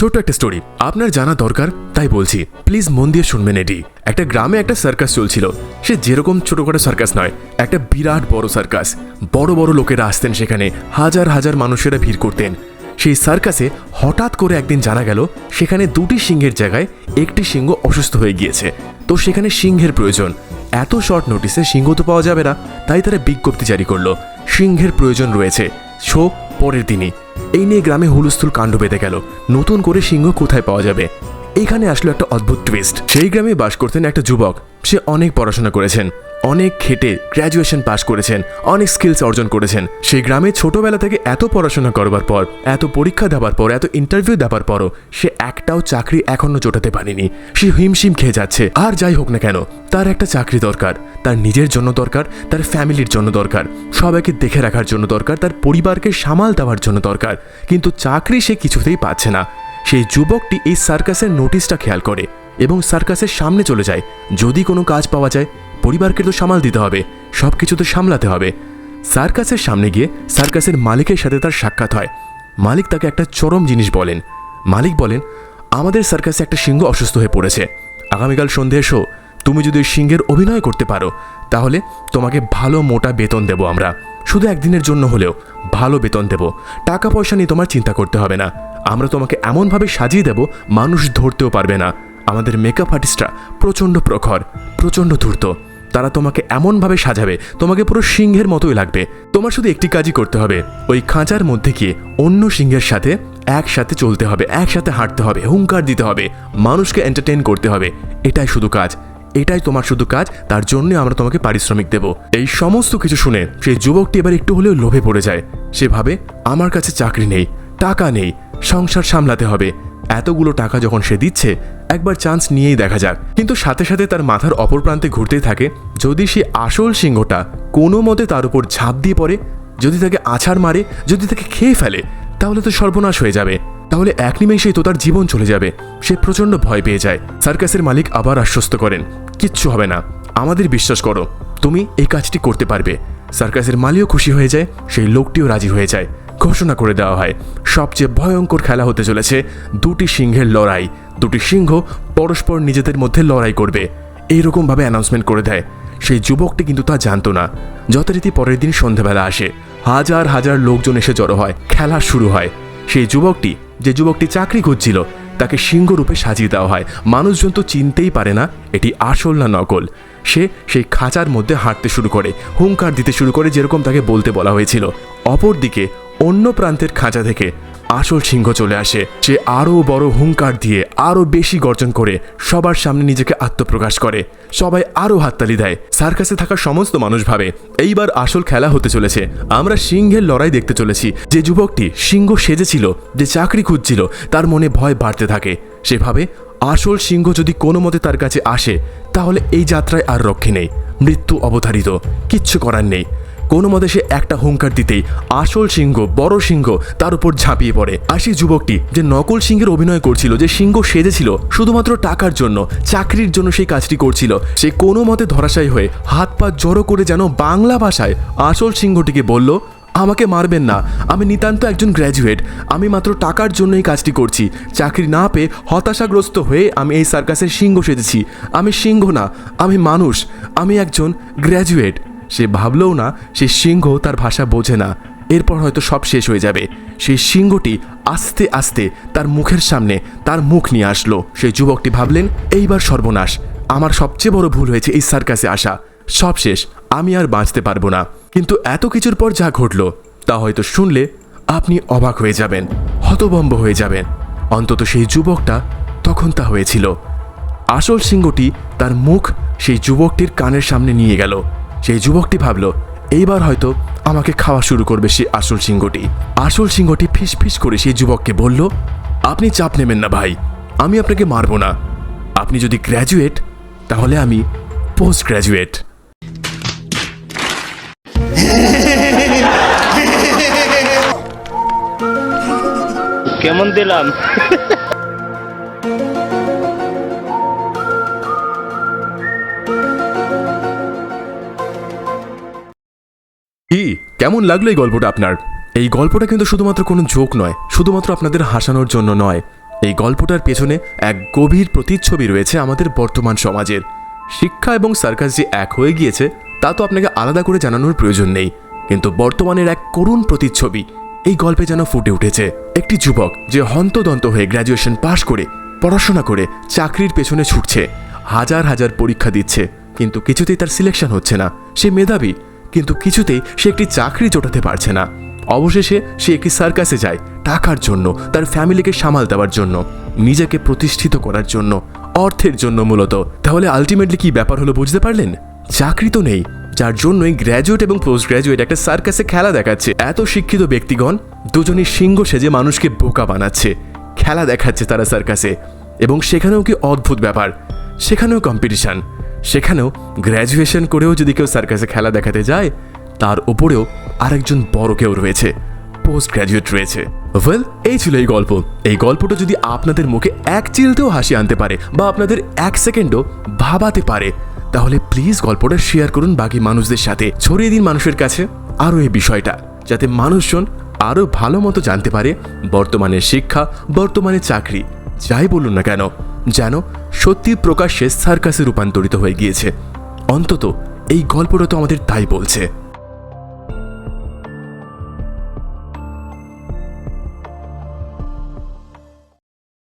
ছোট্ট একটা স্টোরি আপনার জানা দরকার, তাই বলছি। প্লিজ মন দিয়ে শুনবেন এটি একটা গ্রামে একটা সার্কাস চলছিল। সে যেরকম ছোটখাটো সার্কাস নয়, একটা বিরাট বড় সার্কাস বড় বড় লোকেরা আসতেন সেখানে, হাজার হাজার মানুষেরা ভিড় করতেন। সেই সার্কাসে হঠাৎ করে একদিন জানা গেল, সেখানে দুটি সিংহের জায়গায় একটি সিংহ অসুস্থ হয়ে গিয়েছে। তো সেখানে সিংহের প্রয়োজন। এত শর্ট নোটিসে সিংহ তো পাওয়া যাবে না। তাই তারা বিজ্ঞপ্তি জারি করল। সিংহের প্রয়োজন রয়েছে। শো, পরের দিনই। এই নিয়ে গ্রামে হুলস্থুল কাণ্ড বেঁধে গেল। নতুন করে সিংহ কোথায় পাওয়া যাবে? এইখানে আসলো একটা অদ্ভুত টুইস্ট সেই গ্রামে বাস করতেন একটা যুবক। সে অনেক পড়াশোনা করেছেন, অনেক খেটে গ্র্যাজুয়েশন পাশ করেছেন, অনেক স্কিলস অর্জন করেছেন। সেই গ্রামে ছোটবেলা থেকে এত পড়াশোনা করবার পর, এত পরীক্ষা দেওয়ার পর, এত ইন্টারভিউ দেওয়ার পরও সে একটাও চাকরি এখনও জোটাতে পারেনি। সে হিমশিম খেয়ে যাচ্ছে। আর যাই হোক না কেন, তার একটা চাকরি দরকার। তার নিজের জন্য দরকার, তার ফ্যামিলির জন্য দরকার, সবাইকে দেখে রাখার জন্য দরকার, তার পরিবারকে সামাল দেওয়ার জন্য দরকার। কিন্তু চাকরি সে কিছুতেই পাচ্ছে না। সেই যুবকটি এই সার্কাসের নোটিশটা খেয়াল করে এবং সার্কাসের সামনে চলে যায়। যদি কোনো কাজ পাওয়া যায়, পরিবারকে তো সামাল দিতে হবে সব কিছু তো সামলাতে হবে। সার্কাসের সামনে গিয়ে সার্কাসের মালিকের সাথে তার সাক্ষাৎ হয়। মালিক তাকে একটা চরম জিনিস বলেন। মালিক বলেন, আমাদের সার্কাসে একটা সিংহ অসুস্থ হয়ে পড়েছে। আগামীকাল সন্ধে এসো তুমি যদি সিংহের অভিনয় করতে পারো, তাহলে তোমাকে ভালো মোটা বেতন দেব আমরা। শুধু একদিনের জন্য হলেও ভালো বেতন দেব। টাকা পয়সা নিয়ে তোমার চিন্তা করতে হবে না। আমরা তোমাকে এমনভাবে সাজিয়ে দেব, মানুষ ধরতেও পারবে না। আমাদের মেকআপ আর্টিস্টরা প্রচণ্ড প্রখর, প্রচণ্ড ধূর্ত। তারা তোমাকে এমনভাবে সাজাবে, তোমাকে পুরো সিংহের মতোই লাগবে। তোমার শুধু একটি কাজই করতে হবে, ওই খাঁচার মধ্যে গিয়ে অন্য সিংহের সাথে একসাথে চলতে হবে, একসাথে হাঁটতে হবে, হুঙ্কার দিতে হবে, মানুষকে এন্টারটেইন করতে হবে। এটাই শুধু কাজ। এটাই তোমার শুধু কাজ, তার জন্য আমরা তোমাকে পারিশ্রমিক দেব। এই সমস্ত কিছু শুনে সেই যুবকটি এবার একটু হলেও লোভে পড়ে যায়। সে ভাবে, আমার কাছে চাকরি নেই, টাকা নেই, সংসার সামলাতে হবে। এতগুলো টাকা যখন সে দিচ্ছে, একবার চান্স নিয়েই দেখা যাক। কিন্তু সাথে সাথে তার মাথার অপর প্রান্তে ঘুরতেই থাকে, যদি সে আসল সিংহটা কোনো মতে তার উপর ঝাঁপ দিয়ে পড়ে, যদি তাকে আছাড় মারে, যদি তাকে খেয়ে ফেলে, তাহলে তো সর্বনাশ হয়ে যাবে। তাহলে এক নিমেষেই তো তার জীবন চলে যাবে। সে প্রচণ্ড ভয় পেয়ে যায়। সার্কাসের মালিক আবার আশ্বস্ত করেন, কিচ্ছু হবে না, আমাদের বিশ্বাস করো, তুমি এই কাজটি করতে পারবে। সার্কাসের মালিও খুশি হয়ে যায়, সেই লোকটিও রাজি হয়ে যায়। ঘোষণা করে দেওয়া হয়, সবচেয়ে ভয়ঙ্কর খেলা হতে চলেছে দুটি সিংহের লড়াই। দুটি সিংহ পরস্পর নিজেদের মধ্যে লড়াই করবে, এইরকমভাবে অ্যানাউন্সমেন্ট করে দেয়। সেই যুবকটি কিন্তু তা জানতো না। যথারীতি পরের দিন সন্ধ্যাবেলা আসে, হাজার হাজার লোকজন এসে জড়ো হয়, খেলা শুরু হয়। সেই যুবকটি যে যুবকটি চাকরি খুঁজছিল, তাকে সিংহরূপে সাজিয়ে দেওয়া হয়। মানুষজন তো চিনতেই পারে না, এটি আসল না নকল। সে সেই খাঁচার মধ্যে হাঁটতে শুরু করে, হুঙ্কার দিতে শুরু করে যেরকম তাকে বলতে বলা হয়েছিল। অপরদিকে অন্য প্রান্তের খাঁচা থেকে আসল সিংহ চলে আসে সে আরও বড় হুঙ্কার দিয়ে আরও বেশি গর্জন করে সবার সামনে নিজেকে আত্মপ্রকাশ করে, সবাই আরও হাততালি দেয়, সার্কাসে থাকা সমস্ত মানুষ ভাবে, এইবার আসল খেলা হতে চলেছে। আমরা সিংহের লড়াই দেখতে চলেছি, যে যুবকটি সিংহ সেজেছিল, যে চাকরি খুঁজছিল, তার মনে ভয় বাড়তে থাকে। সেভাবে আসল সিংহ যদি কোনো মতে তার কাছে আসে, তাহলে এই যাত্রায় আর রক্ষে নেই, মৃত্যু অবধারিত, কিচ্ছু করার নেই। কোনো মতে সে একটা হুঙ্কার দিতেই আসল সিংহ, বড় সিংহ তার উপর ঝাঁপিয়ে পড়ে। আর সেই যুবকটি যে নকল সিংহের অভিনয় করছিল, যে সিংহ সেজেছিল, শুধুমাত্র টাকার জন্য, চাকরির জন্য সেই কাজটি করছিল, সে কোনো মতে ধরাশায়ী হয়ে হাত পা জড়ো করে যেন বাংলা ভাষায় আসল সিংহটিকে বলল, আমাকে মারবেন না, আমি নিতান্ত একজন গ্র্যাজুয়েট আমি মাত্র টাকার জন্য এই কাজটি করছি, চাকরি না পেয়ে হতাশাগ্রস্ত হয়ে আমি এই সার্কাসের সিংহ সেজেছি, আমি সিংহ না, আমি মানুষ, আমি একজন গ্র্যাজুয়েট সে ভাবলেও না, সে সিংহ তার ভাষা বোঝে না। এরপর হয়তো সব শেষ হয়ে যাবে। সেই সিংহটি আস্তে আস্তে তার মুখের সামনে তার মুখ নিয়ে আসলো। সেই যুবকটি ভাবলেন, এইবার সর্বনাশ। আমার সবচেয়ে বড় ভুল হয়েছে এই সার্কাসে আসা। সব শেষ। আমি আর বাঁচতে পারব না। কিন্তু এত কিছুর পর যা ঘটল, তা হয়তো শুনলে আপনি অবাক হয়ে যাবেন হতবম্ব হয়ে যাবেন। অন্তত সেই যুবকটা তখন তা হয়েছিল। আসল সিংহটি তার মুখ সেই যুবকটির কানের সামনে নিয়ে গেল। সেই যুবকটি ভাবল, এইবার হয়তো আমাকে খাওয়া শুরু করবে সে আসল সিংহটি। আসল সিংহটি ফিস ফিস করে সেই যুবককে বলল, আপনি চাপ নেবেন না ভাই, আমি আপনাকে মারবো না। আপনি যদি গ্র্যাজুয়েট তাহলে আমি পোস্ট গ্র্যাজুয়েট কেমন দিলাম? কি? কেমন লাগল এই গল্পটা আপনার? এই গল্পটা কিন্তু শুধুমাত্র কোনো জোক নয়, শুধুমাত্র আপনাদের হাসানোর জন্য নয়। এই গল্পটার পেছনে এক গভীর প্রতিচ্ছবি রয়েছে আমাদের বর্তমান সমাজের। শিক্ষা এবং সার্কাস যে এক হয়ে গিয়েছে, তা তো আপনাকে আলাদা করে জানানোর প্রয়োজন নেই। কিন্তু বর্তমানের এক করুণ প্রতিচ্ছবি, এই গল্পে যেন ফুটে উঠেছে। একটি যুবক যে হন্তদন্ত হয়ে গ্র্যাজুয়েশন পাশ করে, পড়াশোনা করে, চাকরির পেছনে ছুটছে, হাজার হাজার পরীক্ষা দিচ্ছে, কিন্তু কিছুতেই তার সিলেকশন হচ্ছে না। সে মেধাবী কিন্তু কিছুতেই সে একটি চাকরি জোটাতে পারছে না। অবশেষে সে একটি সার্কাসে যায়, টাকার জন্য, তার ফ্যামিলিকে সামাল দেওয়ার জন্য, নিজেকে প্রতিষ্ঠিত করার জন্য, অর্থের জন্য মূলত। তাহলে আলটিমেটলি কি ব্যাপার হলো বুঝতে পারলেন? চাকরি তো নেই, যার জন্যই গ্র্যাজুয়েট এবং পোস্ট গ্র্যাজুয়েট একটা সার্কাসে খেলা দেখাচ্ছে। এত শিক্ষিত ব্যক্তিগণ, দুজনই সিংহ সেজে মানুষকে বোকা বানাচ্ছে। খেলা দেখাচ্ছে তারা সার্কাসে এবং সেখানেও কি অদ্ভুত ব্যাপার? সেখানেও কম্পিটিশন সেখানেও গ্র্যাজুয়েশন করেও যদি কেউ সার্কাসে খেলা দেখাতে যায়, তার উপরেও আরেকজন বড় কেউ রয়েছে পোস্ট গ্র্যাজুয়েট রয়েছে। ওয়েল এই ছিল এই গল্প। এই গল্পটা যদি আপনাদের মুখে এক চিলতেও হাসি আনতে পারে বা আপনাদের এক সেকেন্ডও ভাবাতে পারে, তাহলে প্লিজ গল্পটা শেয়ার করুন বাকি মানুষদের সাথে। ছড়িয়ে দিন মানুষের কাছে আরও এই বিষয়টা, যাতে মানুষজন আরও ভালো মতো জানতে পারে বর্তমানে শিক্ষা, বর্তমানে চাকরি। যাই বলুন না কেন যেন সত্যি প্রকাশ্যে সার্কাসে রূপান্তরিত হয়ে গিয়েছে। অন্তত এই গল্পটা তো আমাদের তাই বলছে।